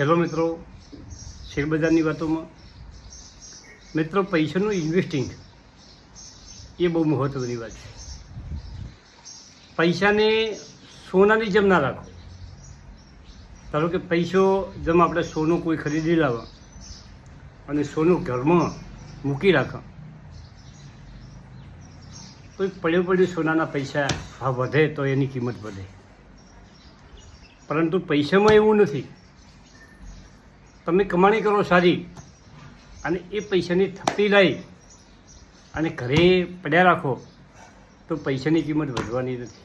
Hello મિત્રો, શેરબજારની વાતોમાં. મિત્રો, પૈસાનું ઇન્વેસ્ટિંગ એ બહુ મહત્ત્વની વાત છે. પૈસાને સોનાની જેમ ના રાખો. ધારો કે પૈસો જેમ આપણે સોનું કોઈ ખરીદી લાવે અને સોનું ઘરમાં મૂકી રાખવા કોઈ પડ્યું પડ્યો સોનાના પૈસા વધે તો એની કિંમત વધે. પરંતુ પૈસામાં એવું નથી. તમે કમાણી કરો સારી અને એ પૈસાની થપ્પી લઈ અને ઘરે પડ્યા રાખો, તો પૈસાની કિંમત વધવાની નથી.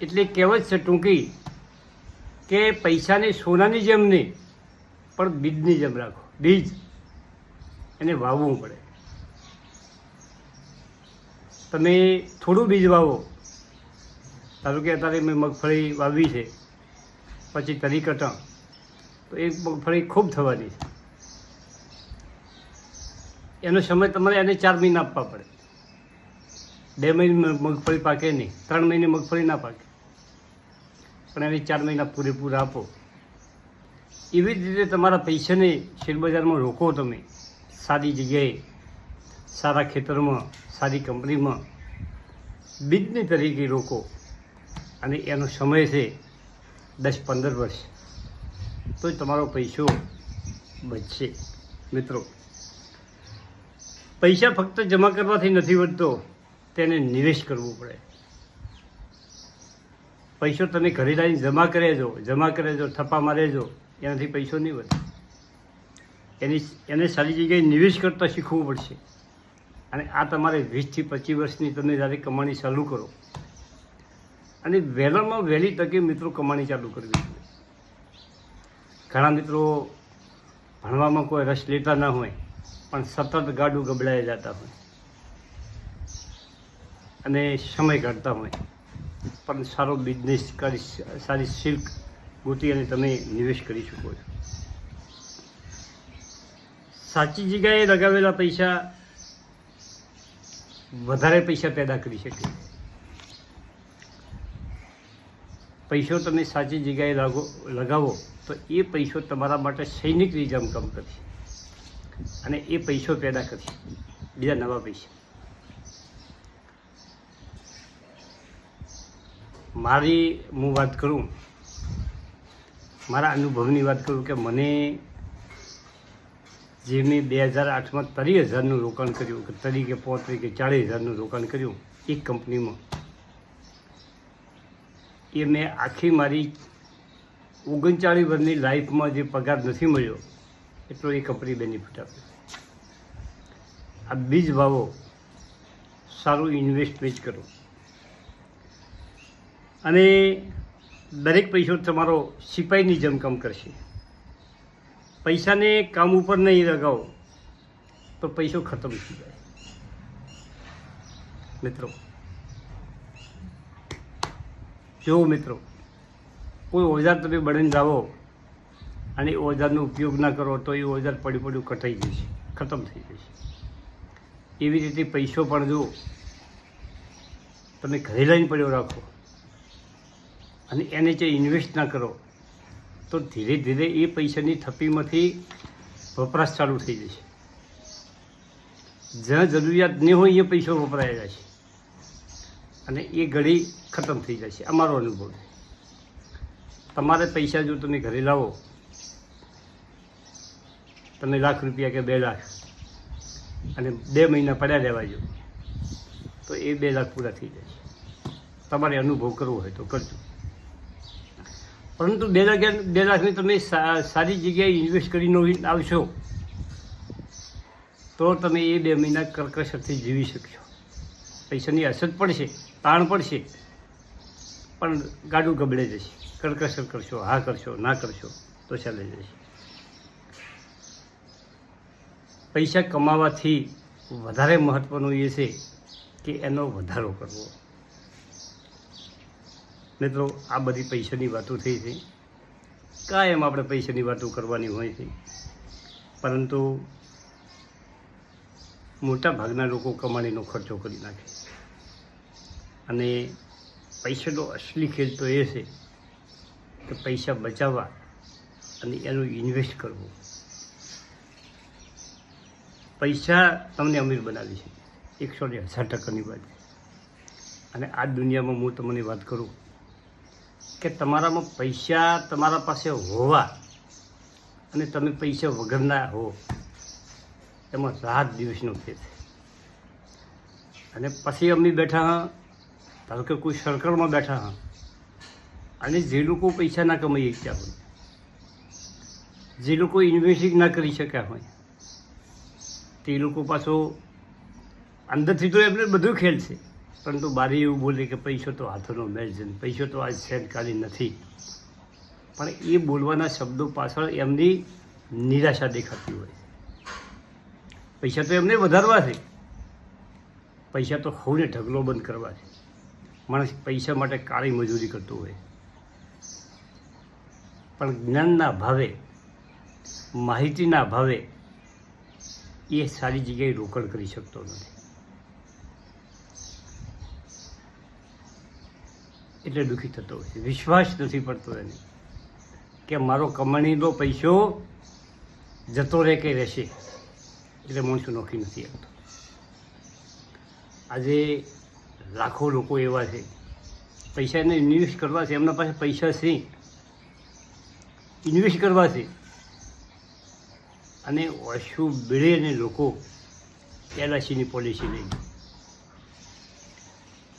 એટલે કહેવત છે ટૂંકી કે પૈસાને સોનાની જેમ નહીં, પણ બીજની જેમ રાખો. બીજ એને વાવવું પડે. તમે થોડું બીજ વાવો. ધારો કે અત્યારે મેં મગફળી વાવી છે. પછી તરી કટા તો એ મગફળી ખૂબ થવાની છે. એનો સમય તમારે એને ચાર મહિના આપવા પડે. બે મહિને મગફળી પાકે નહીં, ત્રણ મહિને મગફળી ના પાકે. પણ એને ચાર મહિના પૂરેપૂરા આપો. એવી જ રીતે તમારા પૈસાને શેરબજારમાં રોકો તમે. સારી જગ્યાએ, સારા ખેતરમાં, સારી કંપનીમાં. બીજની તરીકે રોકો. અને એનો સમય છે દસ પંદર વર્ષ. તો જ તમારો પૈસો બચશે, મિત્રો. પૈસા ફક્ત જમા કરવાથી નથી વધતો, તેને નિવેશ કરવું પડે. પૈસો તમે ઘરે લાવીને જમા કરેજો જમા કરેજો થપ્પા મારેજો એનાથી પૈસો નહીં વધે. એની એને સારી જગ્યાએ નિવેશ કરતાં શીખવું પડશે. અને આ તમારે વીસથી પચીસ વર્ષની તમે જ્યારે કમાણી ચાલુ કરો અને વહેલામાં વહેલી તકે મિત્રો કમાણી ચાલુ કરવી જોઈએ ઘણા મિત્રો ભણવામાં કોઈ રસ લેતા ના હોય, પણ સતત ગાડું ગબડાઈ જતા હોય અને સમય કાઢતા હોય. પણ સારો બિઝનેસ કરી સારી સિલ્ક ગોતી અને તમે નિવેશ કરી શકો છો. સાચી જગ્યાએ લગાવેલા પૈસા વધારે પૈસા પેદા કરી શકે. પૈસો તમે સાચી જગ્યાએ લાગો, લગાવો, તો એ પૈસો તમારા માટે સૈનિક જેમ કામ કરશે. અને એ પૈસો પેદા કરશે. બીજા નવા પૈસા. મારી, હું વાત કરું, મારા અનુભવની વાત કરું કે મને જે મેં બે હજાર આઠમાં ત્રીસ હજારનું રોકાણ કર્યું, કે તરીકે પોત્રીસ કે ચાળીસ હજારનું રોકાણ કર્યું, એક કંપનીમાં. એ મેં આખી મારી ઓગણચાળીસ વર્ષની લાઈફમાં જે પગાર નથી મળ્યો, એટલો એ કંપની બેનિફિટ આપ્યો આ બીજ ભાવો સારું ઇન્વેસ્ટમેન્ટ કરો. અને દરેક પૈસો તમારો સિપાહીની જેમ કામ કરશે. પૈસાને કામ ઉપર નહીં લગાવો, તો પૈસો ખતમ થઈ જાય. મિત્રો જો મિત્રો, કોઈ ઓજાર તમે બળીને જાઓ અને એ ઓજારનો ઉપયોગ ના કરો તો એ ઓજાર પડ્યું પડ્યું કટાઈ જશે, ખતમ થઈ જશે. એવી રીતે પૈસો પણ જો તમે ઘરે લઈને પડ્યો રાખો અને એને જે ઇન્વેસ્ટ ના કરો, તો ધીરે ધીરે એ પૈસાની થપ્પીમાંથી વપરાશ ચાલુ થઈ જશે. જ્યાં જરૂરિયાત નહીં હોય એ પૈસો વપરાયેલા જશે અને એ ઘડી ખતમ થઈ જશે અમારો અનુભવ છે. તમારે પૈસા જો તમે ઘરે લાવો, તમે લાખ રૂપિયા કે બે લાખ, અને બે મહિના પડ્યા રહેવા જો, તો એ બે લાખ પૂરા થઈ જશે તમારે અનુભવ કરવો હોય તો કરજો. પરંતુ બે લાખ, બે લાખની તમે સારી જગ્યાએ ઇન્વેસ્ટ કરીને આવશો, તો તમે એ બે મહિના કર્કશથી જીવી શકશો. પૈસાની અસર પડશે તાણ પડશે, પણ ગાડું ગબડે જશે. કર્કશર કરશો, હા કરશો, ના કરશો, તો ચાલે જશે. પૈસા કમાવાથી વધારે મહત્ત્વનું એ છે કે એનો વધારો કરવો. મિત્રો, આ બધી પૈસાની વાતો થઈ છે. કાયમ આપણે પૈસાની વાતો કરવાની હોય છે. પરંતુ મોટા ભાગના લોકો કમાણીનો ખર્ચો કરી નાખે. અને પૈસાનો અસલી ખેલ તો એ છે કે પૈસા બચાવવા અને એનું ઇન્વેસ્ટ કરવું. પૈસા તમને અમીર બનાવી છે એકસો ને હજાર ટકાની વાત અને આ દુનિયામાં હું તમને વાત કરું કે તમારામાં પૈસા તમારા પાસે હોવા અને તમે પૈસા વગરના હો, એમાં રાત દિવસનો ફેર અને પછી અમે બેઠા ધારો કે કોઈ સર્કલમાં બેઠા હા, અને જે લોકો પૈસા ના કમાઈ શક્યા હોય, જે લોકો ઇન્વેસ્ટિંગ ના કરી શક્યા હોય, તે લોકો પાછો અંદરથી તો એમને બધું ખેલ છે. પરંતુ બારી એવું બોલે કે પૈસો તો હાથોનો મેળ છે પૈસો તો આજ શેરકારી નથી. પણ એ બોલવાના શબ્દો પાછળ એમની નિરાશા દેખાતી હોય પૈસા તો એમને વધારવા છે. પૈસા તો હવને ઢગલો બંધ કરવા છે. માણસ પૈસા માટે કાળી મજૂરી કરતો હોય. પણ જ્ઞાનના ભાવે, માહિતીના ભાવે એ સારી જગ્યાએ રોકડ કરી શકતો નથી. એટલે દુઃખી થતો હોય છે. વિશ્વાસ નથી પડતો એને કે મારો કમાણીનો પૈસો જતો રહે કે રહેશે. એટલે માણસો નોખી નથી આવતો આજે લાખો લોકો એવા છે. પૈસા એને ઇન્વેસ્ટ કરવા છે, એમના પાસે પૈસા છે. ઇન્વેસ્ટ કરવા છે. અને ઓછું બેડે અને લોકો એલઆઈસીની પોલિસી લઈ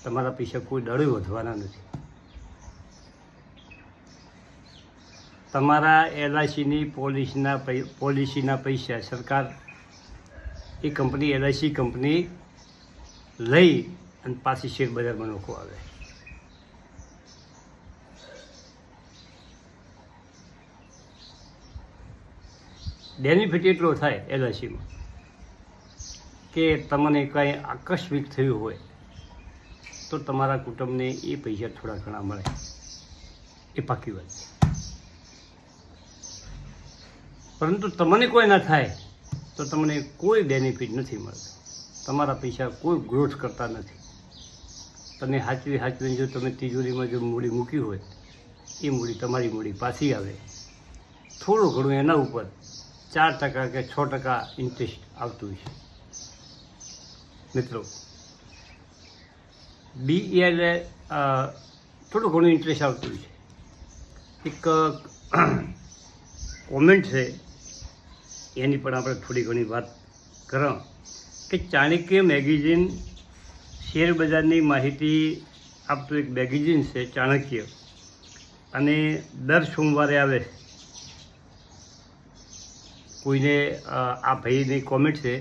તમારા પૈસા કોઈ દળે વધવાના નથી. તમારા એલઆઈસીની પોલિસીના પોલિસીના પૈસા સરકાર એ કંપની એલઆઈસી કંપની લઈ અને પાછી શેર બજારમાં નોખો આવે. બેનિફિટ એટલો થાય એલઆઈસીમાં કે તમને કંઈ આકસ્મિક થયું હોય તો તમારા કુટુંબને એ પૈસા થોડા ઘણા મળે. એ પાકી વાત પરંતુ તમને કોઈ ના થાય તો તમને કોઈ બેનિફિટ નથી મળતો. તમારા પૈસા કોઈ ગ્રોથ કરતા નથી. તમે હાચવી હાચવીને જો તમે તિજોરીમાં જો મૂડી મૂકી હોય, એ મૂડી તમારી મૂડી પાછી આવે. થોડું ઘણું એના ઉપર ચાર ટકા કે છ ટકા ઇન્ટરેસ્ટ આવતું છે મિત્રો બી એટલે થોડું ઘણું ઇન્ટરેસ્ટ આવતું છે એક કોમેન્ટ છે, એની પણ આપણે થોડી ઘણી વાત કરો કે ચાણક્ય મેગેઝિન શેર બજારની માહિતી આપતું એક મેગેઝિન છે, ચાણક્ય. અને દર સોમવારે આવે. કોઈને આ ભાઈની કોમેન્ટ છે.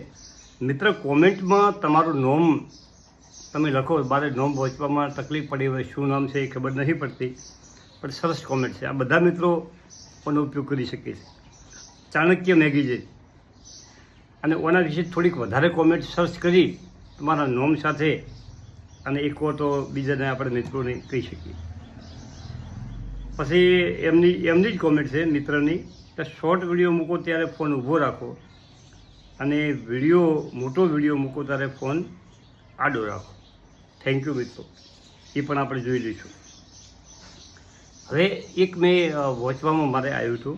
મિત્ર કોમેન્ટમાં તમારું નોમ તમે લખો, મારે નોમ વાંચવામાં તકલીફ પડી હોય, શું નામ છે એ ખબર નથી પડતી. પણ સરસ કોમેન્ટ છે. આ બધા મિત્રો પણ ઉપયોગ કરી શકે છે. ચાણક્ય મેગેઝિન અને ઓના વિશે થોડીક વધારે કોમેન્ટ સર્ચ કરી તમારા નોમ સાથે અને એક તો બીજાને આપણે મિત્રોને કહી શકીએ. પછી એમની એમની જ કોમેન્ટ છે મિત્રની કે શોર્ટ વીડિયો મૂકો ત્યારે ફોન ઊભો રાખો અને વીડિયો મોટો વીડિયો મૂકો ત્યારે ફોન આડો રાખો. થેન્ક યુ મિત્રો. એ પણ આપણે જોઈ લઈશું. હવે એક મેં વોચવામાં મારે આવ્યું હતું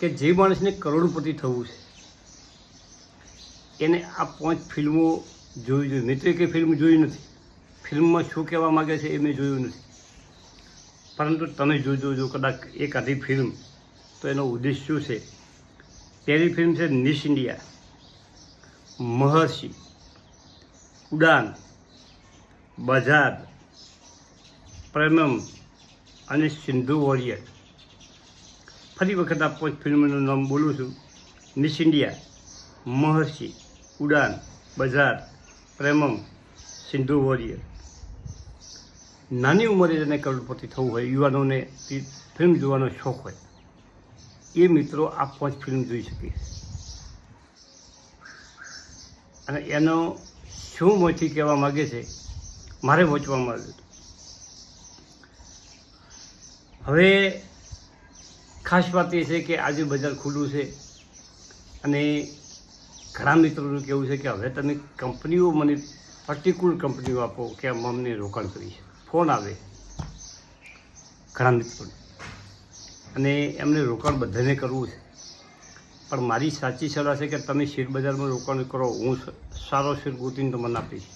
કે જે માણસને કરોડપતિ થવું છે, એને આ પાંચ ફિલ્મો જોવી જોઈએ મિત્રે કે ફિલ્મ જોઈ નથી? ફિલ્મમાં શું કહેવા માગે છે એ મેં જોયું નથી. પરંતુ તમે જોજો, જો કદાચ એક આધી ફિલ્મ, તો એનો ઉદ્દેશ શું છે? પહેલી ફિલ્મ છે નિશ ઇન્ડિયા. મહર્ષિ, ઉડાન બજાર પ્રેમમ અને સિંધુ વોરિયર. ફરી વખત આ પાંચ ફિલ્મનું નામ બોલું છું. મિસ ઇન્ડિયા, મહર્ષિ, ઉડાન બજાર પ્રેમમ સિંધુ વોરિયર. નાની ઉંમરે જેને કરોડપતિ થવું હોય, યુવાનોને ફિલ્મ જોવાનો શોખ હોય. એ મિત્રો આ પાંચ ફિલ્મ જોઈ શકે. અને એનો શું મોથી કહેવા માગે છે, મારે વાંચવામાં આવ્યું હતું હવે ખાસ વાત એ છે કે આજે બજાર ખુલ્લું છે અને ઘણા મિત્રોનું કહેવું છે કે હવે તમે કંપનીઓ મને પર્ટિક્યુલર કંપનીઓ આપો કે અમને રોકાણ કરી ફોન આવે ઘણા મિત્રોને. અને એમને રોકાણ બધાને કરવું છે. પણ મારી સાચી સલાહ છે કે તમે શેરબજારમાં રોકાણ કરો. હું સારો શેર ગોતીને તમને આપીશ.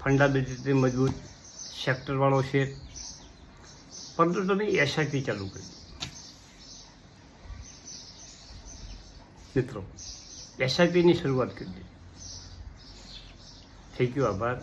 ફંડામેન્ટલી મજબૂત સેક્ટરવાળો શેર. પરંતુ તમે એસઆઈપી ચાલુ કરી મિત્રો એસઆઈપીની શરૂઆત કરી દે થઈ ગયો આભાર.